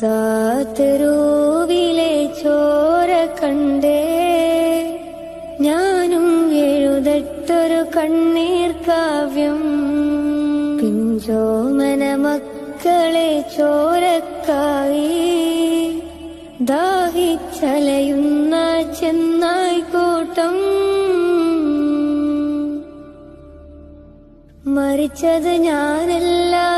സാത്തരൂവിലെ ചോര കണ്ടേ. ഞാനും എഴുതട്ടൊരു കണ്ണീർ കാവ്യം. പിഞ്ചോമന മക്കളെ ചോരക്കായി. ദാഹിച്ചലയുന്ന ചെന്നായി കൂട്ടം. മരിച്ചത് ഞാനല്ല